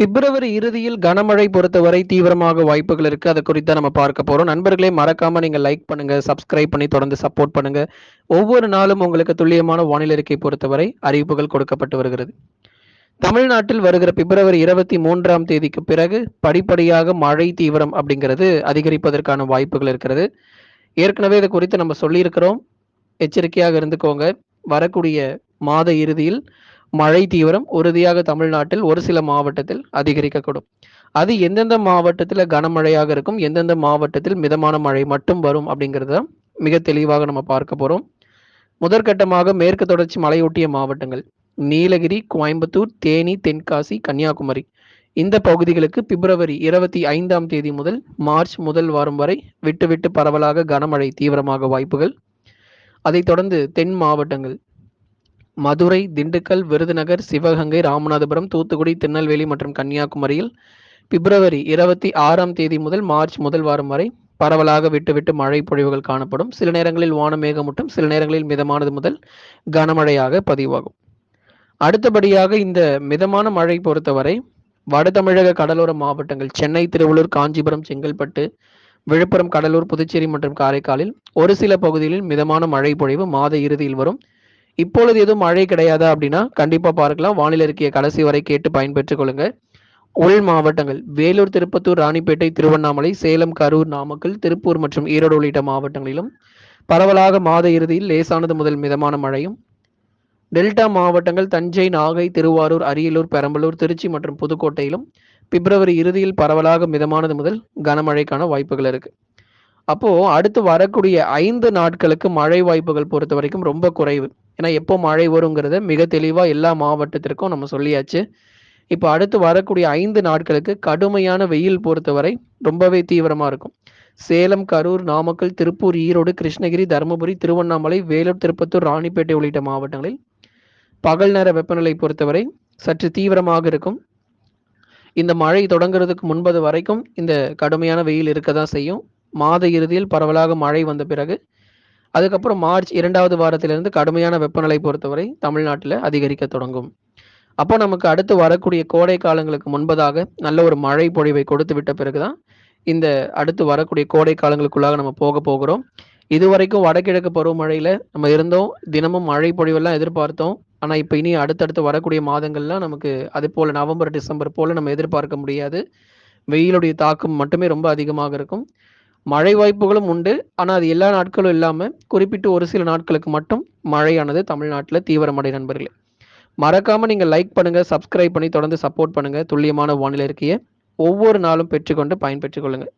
பிப்ரவரி இறுதியில் கனமழை பொறுத்தவரை தீவிரமாக வாய்ப்புகள் இருக்கு. அதை குறித்து நம்ம பார்க்க போறோம். நண்பர்களே மறக்காம நீங்க லைக் பண்ணுங்க சப்ஸ்கிரைப் பண்ணி தொடர்ந்து சப்போர்ட் பண்ணுங்க. ஒவ்வொரு நாளும் உங்களுக்கு துல்லியமான வானிலை அறிக்கை பொறுத்தவரை அறிவிப்புகள் கொடுக்கப்பட்டு வருகிறது. தமிழ்நாட்டில் வருகிற பிப்ரவரி இருபத்தி மூன்றாம் தேதிக்கு பிறகு படிப்படியாக மழை தீவிரம் அப்படிங்கிறது அதிகரிப்பதற்கான வாய்ப்புகள் இருக்கிறது. ஏற்கனவே இது குறித்து நம்ம சொல்லியிருக்கிறோம். எச்சரிக்கையாக இருந்துக்கோங்க. வரக்கூடிய மாத இறுதியில் மழை தீவிரம் உறுதியாக தமிழ்நாட்டில் ஒரு சில மாவட்டத்தில் அதிகரிக்கக்கூடும். அது எந்தெந்த மாவட்டத்தில் கனமழையாக இருக்கும் எந்தெந்த மாவட்டத்தில் மிதமான மழை மட்டும் வரும் அப்படிங்கிறத மிக தெளிவாக நம்ம பார்க்க போகிறோம் முதற்கட்டமாக மேற்கு தொடர்ச்சி மலையொட்டிய மாவட்டங்கள் நீலகிரி கோயம்புத்தூர் தேனி தென்காசி கன்னியாகுமரி. இந்த பகுதிகளுக்கு பிப்ரவரி இருபத்தி ஐந்தாம் தேதி முதல் மார்ச் முதல் வாரம் வரை விட்டு விட்டு பரவலாக கனமழை தீவிரமாக வாய்ப்புகள். அதைத் தொடர்ந்து தென் மாவட்டங்கள் மதுரை திண்டுக்கல் விருதுநகர் சிவகங்கை ராமநாதபுரம் தூத்துக்குடி திருநெல்வேலி மற்றும் கன்னியாகுமரியில் பிப்ரவரி இருபத்தி ஆறாம் தேதி முதல் மார்ச் முதல் வாரம் வரை பரவலாக விட்டுவிட்டு மழை பொழிவுகள் காணப்படும். சில நேரங்களில் வானமேகமூட்டம் சில நேரங்களில் மிதமானது முதல் கனமழையாக பதிவாகும். அடுத்தபடியாக இந்த மிதமான மழை பொறுத்தவரை வட தமிழக கடலோர மாவட்டங்கள் சென்னை திருவள்ளூர் காஞ்சிபுரம் செங்கல்பட்டு விழுப்புரம் கடலூர் புதுச்சேரி மற்றும் காரைக்காலில் ஒரு சில பகுதிகளில் மிதமான மழை பொழிவு மாத இறுதியில் வரும். இப்பொழுது எதுவும் மழை கிடையாதா அப்படின்னா கண்டிப்பா பார்க்கலாம். வானிலை இருக்கிய கடைசி வரை கேட்டு பயன்பெற்றுக் கொள்ளுங்க உள் மாவட்டங்கள் வேலூர் திருப்பத்தூர் ராணிப்பேட்டை திருவண்ணாமலை சேலம் கரூர் நாமக்கல் திருப்பூர் மற்றும் ஈரோடு உள்ளிட்ட மாவட்டங்களிலும் பரவலாக மாத இறுதியில் லேசானது முதல் மிதமான மழையும். டெல்டா மாவட்டங்கள் தஞ்சை நாகை திருவாரூர் அரியலூர் பெரம்பலூர் திருச்சி மற்றும் புதுக்கோட்டையிலும் பிப்ரவரி இறுதியில் பரவலாக மிதமானது முதல் கனமழைக்கான வாய்ப்புகள் இருக்கு. அப்போ அடுத்து வரக்கூடிய ஐந்து நாட்களுக்கு மழை வாய்ப்புகள் பொறுத்த வரைக்கும் ரொம்ப குறைவு. ஏன்னா எப்போ மழை வருங்கிறத மிக தெளிவாக எல்லா மாவட்டத்திற்கும் நம்ம சொல்லியாச்சு. இப்போ அடுத்து வரக்கூடிய ஐந்து நாட்களுக்கு கடுமையான வெயில் பொறுத்தவரை ரொம்பவே தீவிரமாக இருக்கும். சேலம் கரூர் நாமக்கல் திருப்பூர் ஈரோடு கிருஷ்ணகிரி தருமபுரி திருவண்ணாமலை வேலூர் திருப்பத்தூர் ராணிப்பேட்டை உள்ளிட்ட மாவட்டங்களில் பகல் நேர வெப்பநிலை பொறுத்தவரை சற்று தீவிரமாக இருக்கும். இந்த மழை தொடங்குறதுக்கு முன்பது வரைக்கும் இந்த கடுமையான வெயில் இருக்க தான் செய்யும். மாத இறுதியில் பரவலாக மழை வந்த பிறகு அதுக்கப்புறம் மார்ச் இரண்டாவது வாரத்திலிருந்து கடுமையான வெப்பநிலை பொறுத்தவரை தமிழ்நாட்டில் அதிகரிக்க தொடங்கும். அப்போ நமக்கு அடுத்து வரக்கூடிய கோடை காலங்களுக்கு முன்பதாக நல்ல ஒரு மழை பொழிவை கொடுத்து விட்ட பிறகுதான் இந்த அடுத்து வரக்கூடிய கோடை காலங்களுக்குள்ளாக நம்ம போக போகிறோம். இதுவரைக்கும் வடகிழக்கு பருவமழையில நம்ம இருந்தோம். தினமும் மழை பொழிவெல்லாம் எதிர்பார்த்தோம். ஆனா இப்போ இனி அடுத்தடுத்து வரக்கூடிய மாதங்கள்லாம் நமக்கு அது போல நவம்பர் டிசம்பர் போல நம்ம எதிர்பார்க்க முடியாது. வெயிலுடைய தாக்கம் மட்டுமே ரொம்ப அதிகமாக இருக்கும். மழை வாய்ப்புகளும் உண்டு. ஆனால் அது எல்லா நாட்களும் இல்லாமல் குறிப்பிட்டு ஒரு சில நாட்களுக்கு மட்டும் மழையானது தமிழ்நாட்டில் தீவிரமடை நண்பர்களே. மறக்காமல் நீங்கள் லைக் பண்ணுங்கள் சப்ஸ்கிரைப் பண்ணி தொடர்ந்து சப்போர்ட் பண்ணுங்கள் துல்லியமான வானிலை இருக்கையை ஒவ்வொரு நாளும் பெற்றுக்கொண்டு பயன்பெற்றுக் கொள்ளுங்கள்.